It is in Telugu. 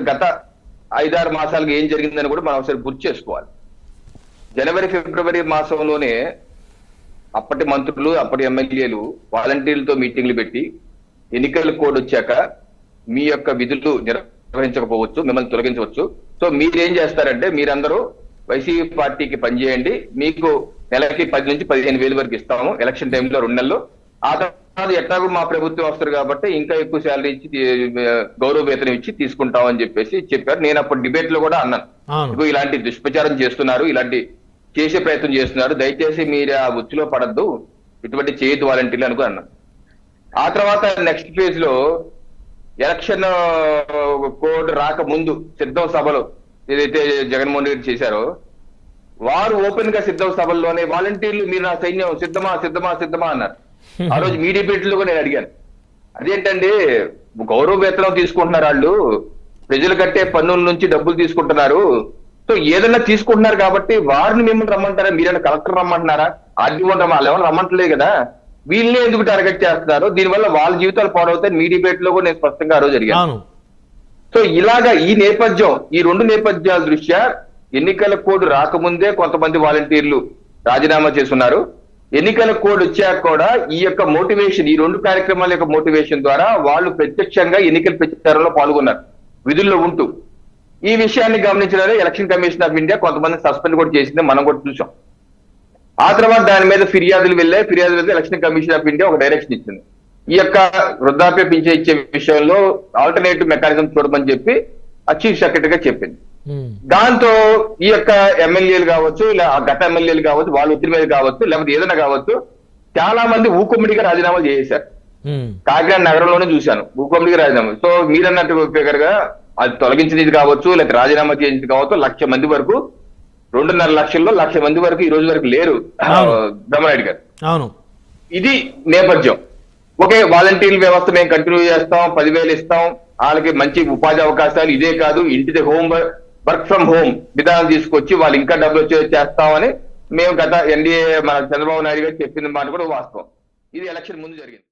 గత ఐదారు మాసాలుగా ఏం జరిగిందని కూడా మనం ఒకసారి గుర్తు చేసుకోవాలి. జనవరి ఫిబ్రవరి మాసంలోనే అప్పటి మంత్రులు అప్పటి ఎమ్మెల్యేలు వాలంటీర్లతో మీటింగ్లు పెట్టి ఎన్నికల కోడ్ వచ్చాక మీ యొక్క విధులు నిర్వహించకపోవచ్చు మిమ్మల్ని తొలగించవచ్చు. సో మీరేం చేస్తారంటే మీరందరూ వైసీపీ పార్టీకి పనిచేయండి. మీకు నెలకి పది నుంచి పదిహేను వేలు వరకు ఇస్తాము. ఎలక్షన్ టైంలో రెండు నెలలు. ఆ తర్వాత ఎట్లాగో మా ప్రభుత్వం వస్తారు కాబట్టి ఇంకా ఎక్కువ శాలరీ ఇచ్చి గౌరవ వేతనం ఇచ్చి తీసుకుంటామని చెప్పేసి చెప్పారు. నేను అప్పుడు డిబేట్లో కూడా అన్నాను. ఇలాంటి దుష్ప్రచారం చేస్తున్నారు ఇలాంటి చేసే ప్రయత్నం చేస్తున్నారు. దయచేసి మీరు ఆ ఉచ్చులో పడద్దు. ఇటువంటి చేయొద్దు వాలంటీర్లు అనుకో అన్నాను. ఆ తర్వాత నెక్స్ట్ ఫేజ్లో ఎలక్షన్ కోడ్ రాకముందు సిద్ధం సభలు ఏదైతే జగన్మోహన్ రెడ్డి చేశారో వారు ఓపెన్గా సిద్ధం సభల్లోనే వాలంటీర్లు మీరు నా సైన్యం సిద్ధమా సిద్ధమా సిద్ధమా అన్నారు. ఆ రోజు మీ డిబేట్లో కూడా నేను అడిగాను. అదేంటండి గౌరవ వేతనం తీసుకుంటున్నారు వాళ్ళు ప్రజలు కట్టే పన్నుల నుంచి డబ్బులు తీసుకుంటున్నారు. సో ఏదైనా తీసుకుంటున్నారు కాబట్టి వారిని మిమ్మల్ని రమ్మంటారా? మీరైనా కలెక్టర్ రమ్మంటున్నారా? ఆర్డీఓ రమ్మ వాళ్ళు ఎవరు రమ్మంటలేదు కదా. వీళ్ళే ఎందుకు టార్గెట్ చేస్తున్నారు? దీనివల్ల వాళ్ళ జీవితాలు పాడవుతాయి మీ డిబేట్లో కూడా నేను స్పష్టంగా ఆ రోజు అడిగాను. సో ఇలాగా ఈ నేపథ్యం ఈ రెండు నేపథ్యాల దృష్ట్యా ఎన్నికల కోడ్ రాకముందే కొంతమంది వాలంటీర్లు రాజీనామా చేస్తున్నారు ఎన్నికల కోడ్ వచ్చాక కూడా ఈ యొక్క మోటివేషన్ ఈ రెండు కార్యక్రమాల యొక్క మోటివేషన్ ద్వారా వాళ్ళు ప్రత్యక్షంగా ఎన్నికల ప్రచారంలో పాల్గొన్నారు విధుల్లో ఉంటూ. ఈ విషయాన్ని గమనించడానికి ఎలక్షన్ కమిషన్ ఆఫ్ ఇండియా కొంతమంది సస్పెండ్ కూడా చేసింది మనం కూడా చూసాం. ఆ తర్వాత దాని మీద ఫిర్యాదులు వెళ్ళాయి ఫిర్యాదులు వెళ్తే ఎలక్షన్ కమిషన్ ఆఫ్ ఇండియా ఒక డైరెక్షన్ ఇచ్చింది. ఈ యొక్క వృద్ధాప్య పింఛన్ ఇచ్చే విషయంలో ఆల్టర్నేటివ్ మెకానిజం చూడమని చెప్పి ఆ చీఫ్ సెక్రటరీగా చెప్పింది. దాంతో ఈ యొక్క ఎమ్మెల్యేలు కావచ్చు ఇలా ఆ గత ఎమ్మెల్యేలు కావచ్చు వాళ్ళ ఒత్తిడి మీద కావచ్చు లేకపోతే ఏదైనా కావచ్చు చాలా మంది ఊకుమ్మడిగా రాజీనామాలు చేశారు ఉమ్. కాకినాడ నగరంలోనే చూశాను ఊకుమ్మడిగా రాజీనామా సో మీరన్నట్టు ఫిగర్గా అది తొలగించినది కావచ్చు లేకపోతే రాజీనామా చేయించింది కావచ్చు లక్ష మంది వరకు రెండున్నర లక్షల్లో లక్ష మంది వరకు ఈ రోజు వరకు లేరు. బ్రహ్మనాయుడు గారు. అవును. ఇది నేపథ్యం. ఓకే వాలంటీర్ వ్యవస్థ మేము కంటిన్యూ చేస్తాం పదివేలు ఇస్తాం వాళ్ళకి మంచి ఉపాధి అవకాశాలు ఇదే కాదు ఇంటిది హోమ్ వర్క్ ఫ్రం హోమ్ విధానం తీసుకొచ్చి వాళ్ళు ఇంకా డబ్బులు వచ్చే చేస్తామని మేము గత ఎన్డీఏ మన చంద్రబాబు నాయుడు గారు చెప్పిన మాట కూడా వాస్తవం. ఇది ఎలక్షన్ ముందు జరిగింది.